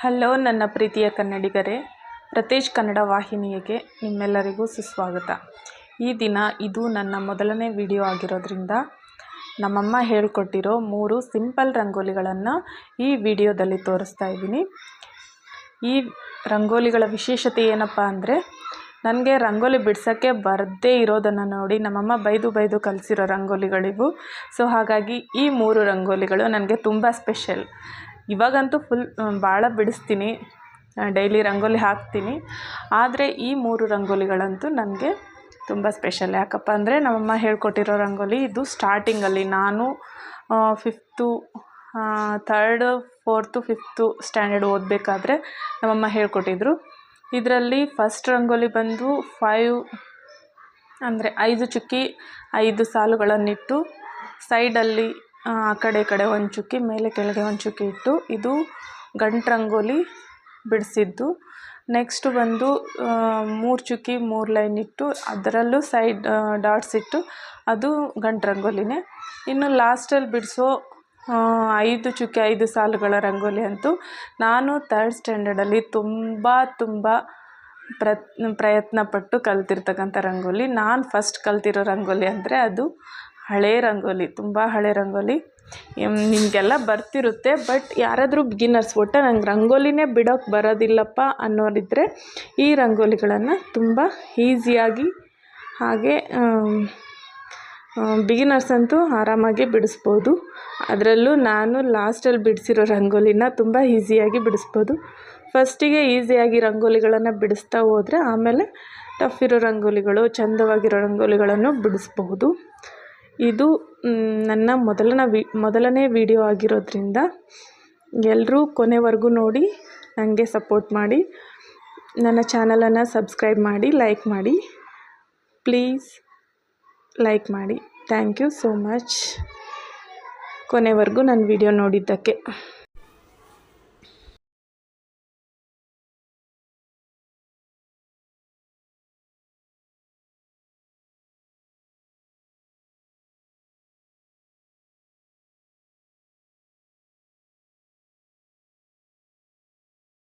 Hello ನನ್ನ ಪ್ರೀತಿಯ ಕನ್ನಡಿಗರೇ ಪ್ರತೀಶ್ ಕನ್ನಡ ವಾಹಿನಿಯಗೆ ನಿಮ್ಮೆಲ್ಲರಿಗೂ ಸುಸ್ವಾಗತ. ಈ ದಿನ ಇದು ನನ್ನ ಮೊದಲನೇ ವಿಡಿಯೋ ಆಗಿರೋದ್ರಿಂದ ನಮ್ಮಮ್ಮ ಹೇಳಿಕೊಟ್ಟಿರೋ ಮೂರು ಸಿಂಪಲ್ ರಂಗೋಲಿಗಳನ್ನು ಈ ವಿಡಿಯೋದಲ್ಲಿ ತೋರಿಸ್ತಾ ಇದ್ದೀನಿ. ಈ ರಂಗೋಲಿಗಳ ವಿಶೇಷತೆ ಏನಪ್ಪ ಅಂದರೆ, ನನಗೆ ರಂಗೋಲಿ ಬಿಡ್ಸೋಕ್ಕೆ ಬರದೇ ಇರೋದನ್ನು ನೋಡಿ ನಮ್ಮಮ್ಮ ಬೈದು ಬೈದು ಕಲಿಸಿರೋ ರಂಗೋಲಿಗಳಿವು. ಸೊ ಹಾಗಾಗಿ ಈ ಮೂರು ರಂಗೋಲಿಗಳು ನನಗೆ ತುಂಬ ಸ್ಪೆಷಲ್ ಇವಾಗಂತೂ ಫುಲ್ ಭಾಳ ಬಿಡಿಸ್ತೀನಿ. ಡೈಲಿ ರಂಗೋಲಿ ಹಾಕ್ತೀನಿ. ಆದರೆ ಈ ಮೂರು ರಂಗೋಲಿಗಳಂತೂ ನನಗೆ ತುಂಬ ಸ್ಪೆಷಲ್ ಯಾಕಪ್ಪ ಅಂದರೆ ನಮ್ಮಮ್ಮ ಹೇಳ್ಕೊಟ್ಟಿರೋ ರಂಗೋಲಿ ಇದು ಸ್ಟಾರ್ಟಿಂಗಲ್ಲಿ ನಾನು fifth third fourth fifth standard ಓದಬೇಕಾದ್ರೆ ನಮ್ಮಮ್ಮ ಹೇಳ್ಕೊಟ್ಟಿದ್ರು. ಇದರಲ್ಲಿ ಫಸ್ಟ್ ರಂಗೋಲಿ ಬಂದು ಫೈವ್ ಅಂದರೆ ಐದು ಚುಕ್ಕಿ, ಐದು ಸಾಲುಗಳನ್ನಿಟ್ಟು ಸೈಡಲ್ಲಿ ಆ ಕಡೆ, ಈ ಕಡೆ ಒಂದು ಚುಕ್ಕಿ, ಮೇಲೆ ಕೆಳಗೆ ಒಂದು ಚುಕ್ಕಿ ಇಟ್ಟು ಇದು ಗಂಟು ರಂಗೋಲಿ ಬಿಡಿಸಿದ್ದು. ನೆಕ್ಸ್ಟ್ ಬಂದು ಮೂರು ಚುಕ್ಕಿ, ಮೂರು ಲೈನ್ ಇಟ್ಟು ಅದರಲ್ಲೂ ಸೈಡ್ ಡಾಟ್ಸ್ ಇಟ್ಟು ಅದು ಗಂಟು ರಂಗೋಲಿನೇ. ಇನ್ನು ಲಾಸ್ಟಲ್ಲಿ ಬಿಡಿಸೋ ಐದು ಚುಕ್ಕಿ, ಐದು ಸಾಲುಗಳ ರಂಗೋಲಿ ಅಂತೂ ನಾನು ತರ್ಡ್ ಸ್ಟ್ಯಾಂಡರ್ಡಲ್ಲಿ ತುಂಬ ತುಂಬ ಪ್ರ ಪ್ರಯತ್ನ ಪಟ್ಟು ಕಲ್ತಿರ್ತಕ್ಕಂಥ ರಂಗೋಲಿ. ನಾನು ಫಸ್ಟ್ ಕಲ್ತಿರೋ ರಂಗೋಲಿ ಅಂದರೆ ಅದು ಹಳೇ ರಂಗೋಲಿ, ತುಂಬ ಹಳೆ ರಂಗೋಲಿ. ನಿಮಗೆಲ್ಲ ಬರ್ತಿರುತ್ತೆ, ಬಟ್ ಯಾರಾದರೂ ಬಿಗಿನರ್ಸ್ ಒಟ್ಟು ನಂಗೆ ರಂಗೋಲಿನೇ ಬಿಡೋಕ್ಕೆ ಬರೋದಿಲ್ಲಪ್ಪ ಅನ್ನೋರಿದ್ದರೆ ಈ ರಂಗೋಲಿಗಳನ್ನು ತುಂಬ ಈಸಿಯಾಗಿ ಹಾಗೆ ಬಿಗಿನರ್ಸ್ ಅಂತೂ ಆರಾಮಾಗಿ ಬಿಡಿಸ್ಬೋದು. ಅದರಲ್ಲೂ ನಾನು ಲಾಸ್ಟಲ್ಲಿ ಬಿಡಿಸಿರೋ ರಂಗೋಲಿನ ತುಂಬ ಈಸಿಯಾಗಿ ಬಿಡಿಸ್ಬೋದು. ಫಸ್ಟಿಗೆ ಈಸಿಯಾಗಿ ರಂಗೋಲಿಗಳನ್ನು ಬಿಡಿಸ್ತಾ ಹೋದರೆ ಆಮೇಲೆ ಟಫ್ ಇರೋ ರಂಗೋಲಿಗಳು, ಚಂದವಾಗಿರೋ ರಂಗೋಲಿಗಳನ್ನು ಬಿಡಿಸ್ಬಹುದು ಇದು ನನ್ನ ಮೊದಲನ ವಿ, ಮೊದಲನೇ ವಿಡಿಯೋ ಆಗಿರೋದ್ರಿಂದ ಎಲ್ಲರೂ ಕೊನೆವರೆಗೂ ನೋಡಿ ನನಗೆ ಸಪೋರ್ಟ್ ಮಾಡಿ. ನನ್ನ ಚಾನಲನ್ನು ಸಬ್ಸ್ಕ್ರೈಬ್ ಮಾಡಿ, ಲೈಕ್ ಮಾಡಿ. ಪ್ಲೀಸ್ ಲೈಕ್ ಮಾಡಿ. Thank you so much. ಕೊನೆವರೆಗೂ ನನ್ನ ವಿಡಿಯೋ ನೋಡಿದ್ದಕ್ಕೆ.